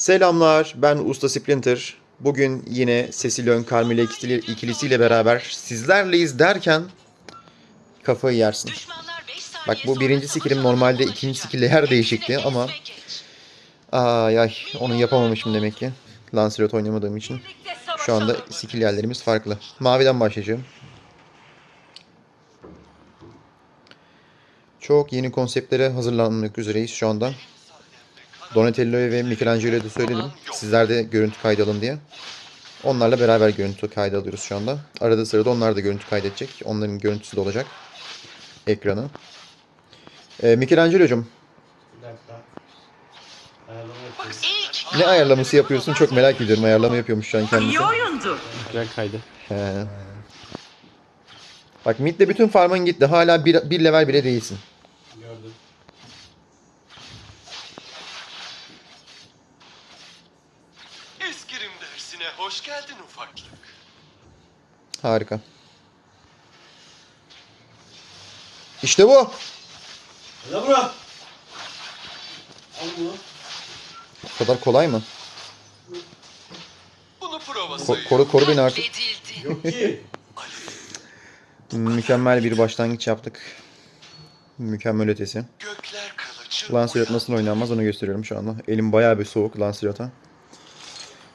Selamlar, ben Usta Splinter. Bugün yine Cecilion Carmilla ikili- ikilisiyle beraber sizlerleyiz derken kafayı yersin. Bak bu birinci skillim normalde ikinci skille yer değişikti ama Ay ay, onu yapamamışım demek ki. Lancelot oynamadığım için. Şu anda skill yerlerimiz farklı. Maviden başlayacağım. Çok yeni konseptlere hazırlanmak üzereyiz şu anda. Donatello'ya ve Michelangelo'ya da söyledim. Sizler de görüntü kaydalın diye. Onlarla beraber görüntü kaydı alıyoruz şu anda. Arada sırada onlar da görüntü kaydedecek. Onların görüntüsü de olacak. Ekranı. Ee, Michelangelo'cum ne ayarlaması yapıyorsun çok merak ediyorum. Ayarlama yapıyormuş şu an kendisi. iyi oyundu. Ekran kaydı. He. Bak midde bütün farmın gitti. Hala bir, bir level bile değilsin. Gördüm. Eskirim dersine hoş geldin ufaklık. Harika. İşte bu. Hadi bura. Al bunu. O kadar kolay mı? Bunu prova Ko- koru koru beni artık. Yok ki. Mükemmel bir başlangıç yaptık. Mükemmel ötesi. Gökler. Lancelot nasıl oynanmaz onu gösteriyorum şu anda. Elim bayağı bir soğuk Lancelot'a.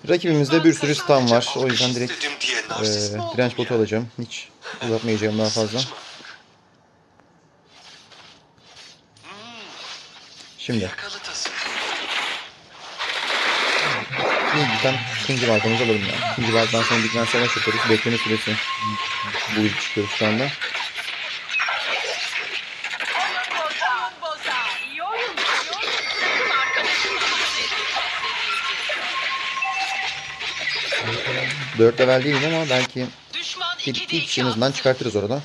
Rakibimizde bir sürü stun var. O yüzden direkt E, oldun direnç botu alacağım. Hiç uzatmayacağım daha fazla. Saçma. Şimdi. İlkten ikinci balkonumuzu alalım ya. İkinci balkondan sonra dikmen savaş yaparız. Bekleme süresi. Bu ilk çıkıyoruz şu anda. 4 level değilim ama belki bir iki çıkartırız oradan.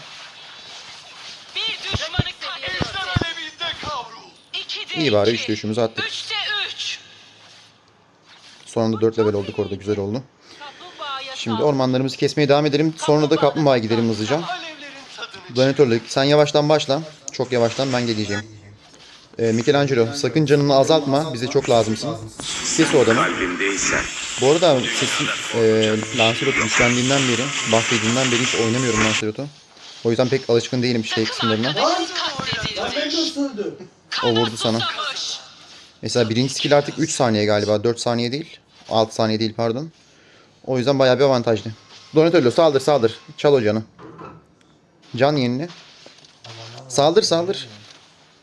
İyi bari 3 dövüşümüzü attık. Sonunda 4 level olduk orada güzel oldu. Şimdi ormanlarımızı kesmeye devam edelim. Sonra da kaplumbağaya gidelim hızlıca. Planetörlük sen yavaştan başla. Çok yavaştan ben geleceğim. Ee, Michelangelo sakın canını azaltma. Bize çok lazımsın. Kes o adamı. Kalbimdeysen bu arada sesin e, Lancelot güçlendiğinden beri, bahsettiğinden beri hiç oynamıyorum Lancelot'u. O yüzden pek alışkın değilim şey kısımlarına. O vurdu sana. Mesela birinci skill artık 3 saniye galiba. 4 saniye değil. 6 saniye değil pardon. O yüzden bayağı bir avantajlı. Donatello saldır saldır. Çal o canı. Can yenile. Saldır saldır.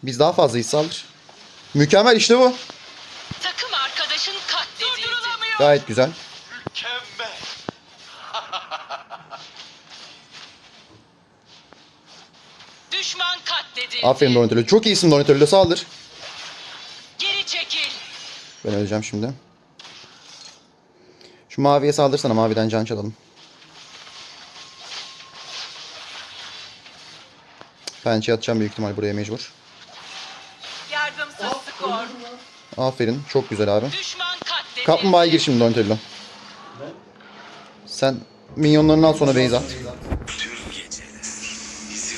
Biz daha fazlayız saldır. Mükemmel işte bu. Gayet güzel. mükemmel. Düşman katledildi. Aferin Donatello. Çok iyisin Donatello saldır. Geri çekil. Ben öleceğim şimdi. Şu maviye saldırsana. Maviden can çalalım. Pençe atacağım büyük ihtimal buraya mecbur. Yardımsız skor. Aferin. Çok güzel abi. Düşman. Kaplumbağaya gir şimdi Donatello. Sen minyonlarını al sonra base at. Tüm geceler bizi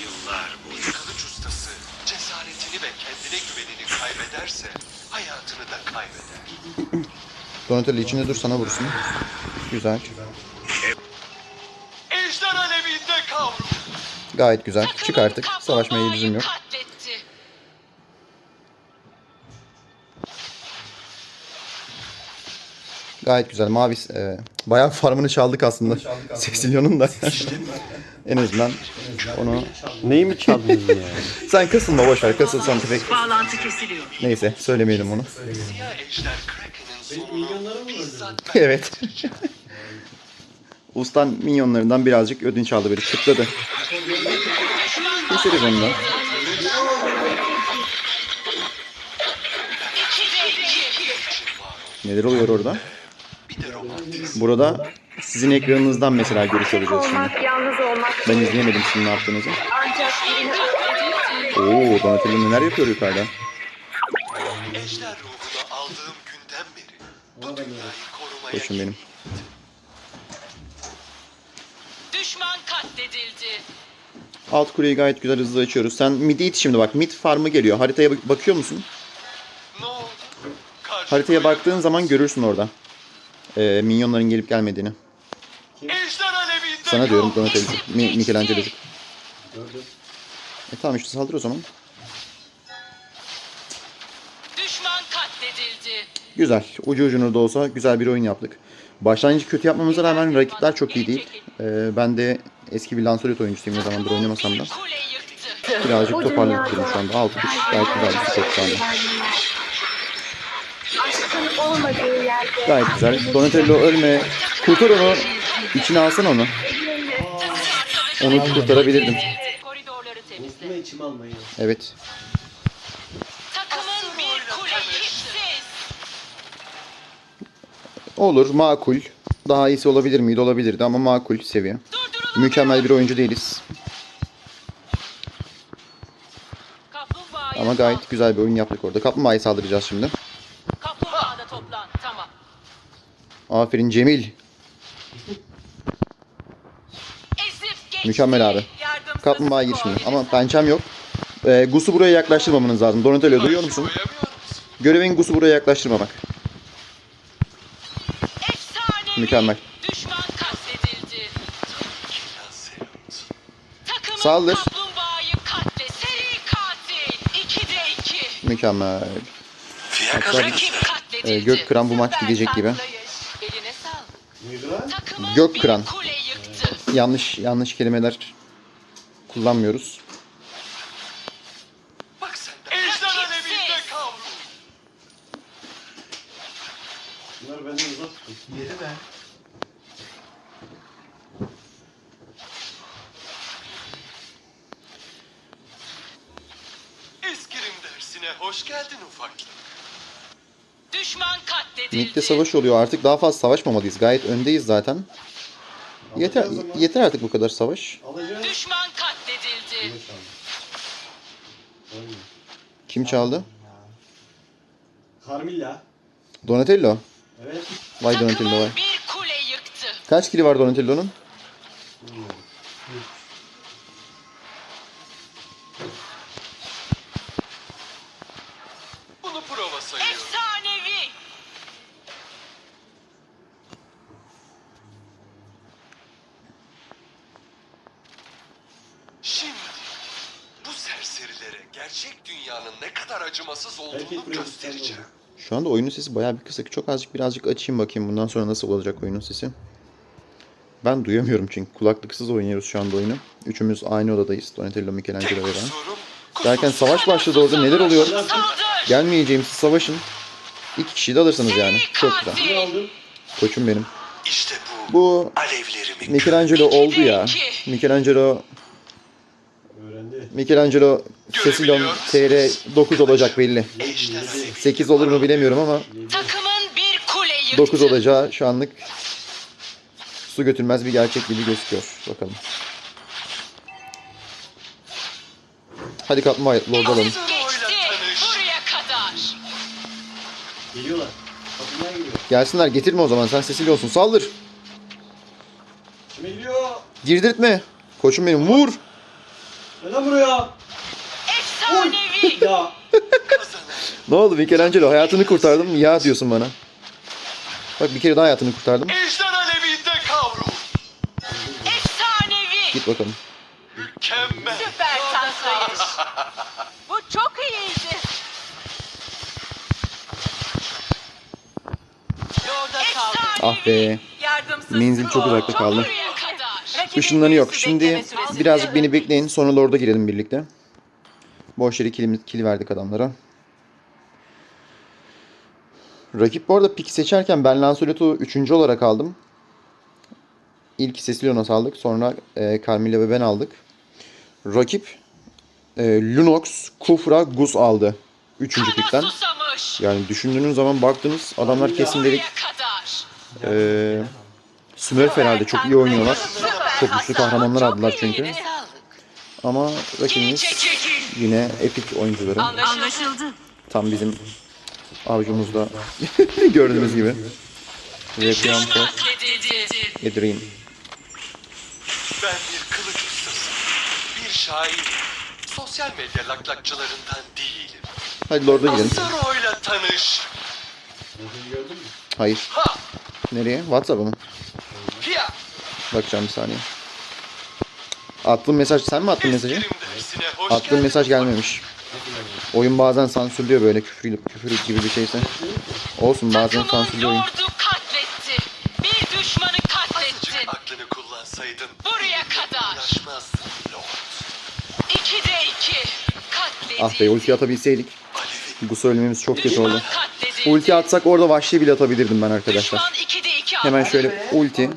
Yıllar boyu kılıç ustası cesaretini ve kendine güvenini kaybederse hayatını da kaybeder. Donatello içinde dur sana vursun. Güzel. Ejder alevinde kavrul. Gayet güzel. Çık artık. Savaşmaya lüzum yok. Gayet güzel. Mavi e, bayağı farmını çaldık aslında. Cecilion'un da. en azından onu Neyi mi çaldınız ya? sen kasılma boş ver. Kasılsan pek Bağlantı kesiliyor. neyse söylemeyelim onu. Evet. Ustan minyonlarından birazcık ödünç aldı böyle tıkladı. Keseriz onu da. 2'de 2. Neler oluyor orada? Burada sizin ekranınızdan mesela görüş alacağız şimdi. olmak, yalnız olmak Ben izleyemedim sizin ne yaptığınızı. Oo Donatello neler yapıyor yukarıda. Ejder ruhunu aldığım günden beri bu dünyayı korumaya Koşun benim. Düşman katledildi. Alt kuleyi gayet güzel hızlı açıyoruz. Sen mid'i it şimdi bak. Mid farmı geliyor. Haritaya bak- bakıyor musun? Haritaya baktığın zaman görürsün orada. Ee, minyonların gelip gelmediğini. Sana diyorum kavrul. Donatello, Mi Michelangelo'cuk. Gördüm. E tamam işte saldır o zaman. Düşman katledildi. Güzel. Ucu ucuna da olsa güzel bir oyun yaptık. Başlangıcı kötü yapmamıza rağmen rakipler çok iyi değil. Ee, ben de eski bir Lancelot oyuncusuyum ne zamandır oynamasam da. Birazcık toparladık dünyada durum şu anda. 6 3 gayet güzel bir skor şu anda. Aşkın olmadığı. Gayet güzel. Donatello ölme. Kurtar onu. İçine alsana onu. Onu kurtarabilirdim. Evet. Olur. Makul. Daha iyisi olabilir miydi? Olabilirdi ama makul seviye. Mükemmel bir oyuncu değiliz. Ama gayet güzel bir oyun yaptık orada. Kaplumbağayı saldıracağız şimdi. Aferin Cemil. Mükemmel abi. Kaplumbağa gir şimdi. Ama pençem yok. Ee, Gus'u buraya yaklaştırmamanız lazım. Donatello duyuyor musun? Görevin Gus'u buraya yaklaştırmamak. Mükemmel. Saldır. kaplumbağayı katle. Seri katil. 2'de 2. Mükemmel. Fiyakalar Rakip katledildi. Ee, gök kıran bu maç gidecek gibi. saklayış. Eline sağlık. Neydi lan? Takımın Gök kıran. Yanlış yanlış kelimeler kullanmıyoruz. Bunlar benden uzak tutun. Yerine. Eskirim dersine hoş geldin ufaklık. Düşman katledildi. Mid'de savaş oluyor artık daha fazla savaşmamalıyız. Gayet öndeyiz zaten. Yeter yeter artık bu kadar savaş. Alacağız. Düşman katledildi. Kim çaldı? Carmilla. Donatello. Evet. Vay Donatello Takımın vay. bir kule yıktı. Kaç kili var Donatello'nun? Bilmiyorum. Bunu prova sayıyorum. Efsanevi. Şimdi bu serserilere gerçek dünyanın ne kadar acımasız olduğunu göstereceğim. Şu anda oyunun sesi bayağı bir kısık. Çok azıcık birazcık açayım bakayım bundan sonra nasıl olacak oyunun sesi. Ben duyamıyorum çünkü kulaklıksız oynuyoruz şu anda oyunu. Üçümüz aynı odadayız. Donatello, Michelangelo ve ben. Derken savaş başladı orada neler oluyor? Gelmeyeceğim siz savaşın. İki kişiyi de alırsanız yani. Çok güzel. Koçum benim. İşte bu, Bu alevlerimi Michelangelo oldu ya. Michelangelo. Michelangelo Cecilon TR 9 olacak belli. ejder alevi. 8 olur mu bilemiyorum ama Takımın bir kule yıktı. 9 olacağı şu anlık su götürmez bir gerçek gibi gözüküyor. Bakalım. Hadi kapma lord alalım. Geçti. Buraya kadar. Geliyorlar. Kapıdan geliyor. Gelsinler getirme o zaman sen Cecil olsun saldır. Gidiyor? Girdirtme. Koçum benim vur. Gel lan buraya. Efsanevi. Ya. Ne oldu Michelangelo hayatını kurtardım ya diyorsun bana. Bak bir kere daha hayatını kurtardım. ejder alevinde kavrul. Efsanevi. Git bakalım. Mükemmel. Süper saklayış. Bu çok iyiydi. Yolda kaldı. Ah be. Yardımsız Menzil çok uzakta kaldı. Kadar. Işınları yok. Şimdi birazcık beni bekleyin. Sonra Lord'a girelim birlikte. Boş yere kili, kili verdik adamlara. Rakip bu arada pik seçerken ben Lancelot'u 3. olarak aldım. İlk Cecilion'a aldık. Sonra e, Carmilla ve ben aldık. Rakip e, Lunox, Kufra, Gus aldı. 3. Kana pikten. Yani düşündüğünüz zaman baktınız adamlar kesin dedik e, Smurf herhalde çok iyi oynuyorlar. Çok güçlü kahramanlar aldılar çünkü. Ama rakibimiz yine epik oyuncuları. Anlaşıldı. Tam bizim avucumuzda gördüğünüz gibi. Requiem for a Dream. Ben bir kılıç ustası. Bir şair. Sosyal medya laklakçılarından değilim. Hadi Lord'a gidelim. Astro'yla tanış. Hayır. Ha! Nereye? WhatsApp'a mı? Bakacağım bir saniye. Attığın mesaj sen mi attın mesajı? Attığın mesaj gelmemiş. Oyun bazen sansürlüyor böyle küfür, küfür gibi bir şeyse. Olsun bazen sansürlüyor oyun. lordu katletti. Bir düşmanı Azıcık katlettin. aklını kullansaydın Buraya kadar. uğraşmazdın Lord. İkide iki. Katledildi. Ah be ulti atabilseydik. Bu söylememiz çok kötü oldu. Katledildi. Ulti atsak orada vahşi bile atabilirdim ben arkadaşlar. Hemen şöyle ulti.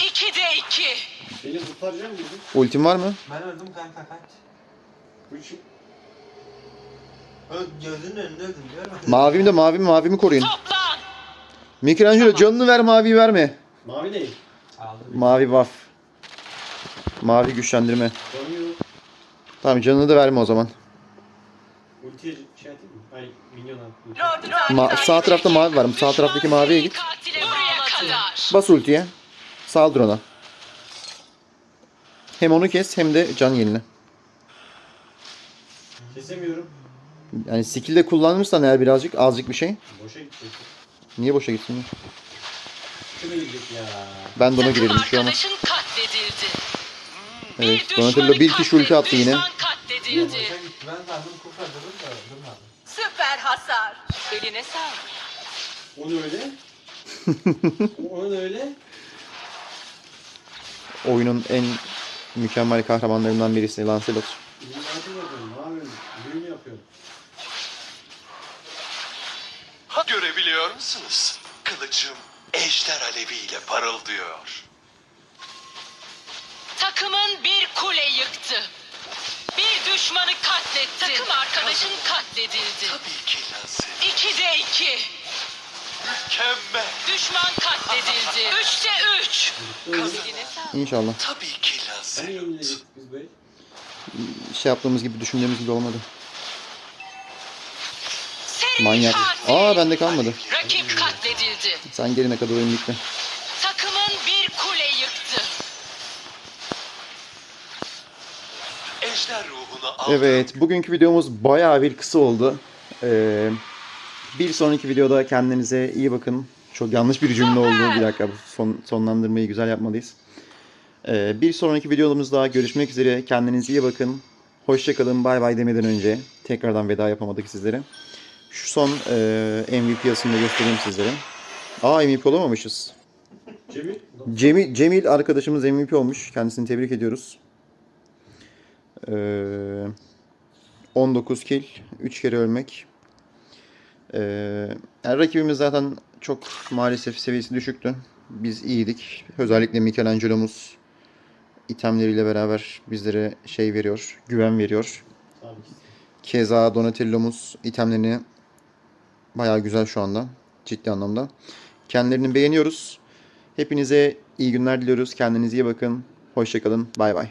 İki. Beni kurtaracak mısın? Ultim var mı? Ben öldüm kanka kaç. Üç. Öl, gözünün önünde öldüm görmedin. Mavimi de mavimi mavimi koruyun. Michelangelo canını ver maviyi verme. Mavi değil. Aldı. Mavi buff. Mavi güçlendirme. Donuyor. Tamam canını da verme o zaman. Ultiye şey atayım mı? Ay minyon at. Lordu Ma- sağ tarafta mavi var. Sağ taraftaki maviye git. Katile buraya kadar. Bas ultiye. Saldır ona. Hem onu kes hem de can yenile. Kesemiyorum. Yani skill de kullanmışsan eğer birazcık azıcık bir şey. Boşa gidecek. Niye boşa gitsin? Şuna gidecek ya. Ben Takım girelim bir şey olmaz. Evet, Donatello bir kişi ulti attı yine. Ben sandım kurtardım da durmadım. Süper hasar. Eline sağlık. O öyle? o ne öyle? Oyunun en mükemmel kahramanlarından birisi Lancelot. Ha görebiliyor musunuz? Kılıcım ejder aleviyle parıldıyor. Takımın bir kule yıktı. Bir düşmanı katletti. Takım arkadaşın katledildi. Tabii ki Lancelot. İkide iki. Mükemmel. Düşman katledildi. Üçte üç. Sağlık. İnşallah. Tabii ki Hani biz böyle? Şey yaptığımız gibi düşündüğümüz gibi olmadı. Manyak. Aa bende kalmadı. Rakip katledildi. Sen gelene kadar oyun bitti. Takımın bir kule yıktı. Ejder ruhunu aldım. Evet, bugünkü videomuz bayağı bir kısa oldu. Ee, bir sonraki videoda kendinize iyi bakın. Çok yanlış bir cümle oldu. Bir dakika, son, sonlandırmayı güzel yapmalıyız. Ee, bir sonraki videomuzda görüşmek üzere. Kendinize iyi bakın. Hoşçakalın, bay bay demeden önce. Tekrardan veda yapamadık sizlere. Şu son e, MVP yazısını da göstereyim sizlere. Aa MVP olamamışız. Cemil. Cemil, Cemil arkadaşımız MVP olmuş. Kendisini tebrik ediyoruz. Ee, 19 kill, 3 kere ölmek. Ee, yani rakibimiz zaten çok maalesef seviyesi düşüktü. Biz iyiydik. Özellikle Michelangelo'muz itemleriyle beraber bizlere şey veriyor, güven veriyor. Tabii. Keza Donatello'muz itemlerini bayağı güzel şu anda. Ciddi anlamda. Kendilerini beğeniyoruz. Hepinize iyi günler diliyoruz. Kendinize iyi bakın. Hoşçakalın. Bay bay.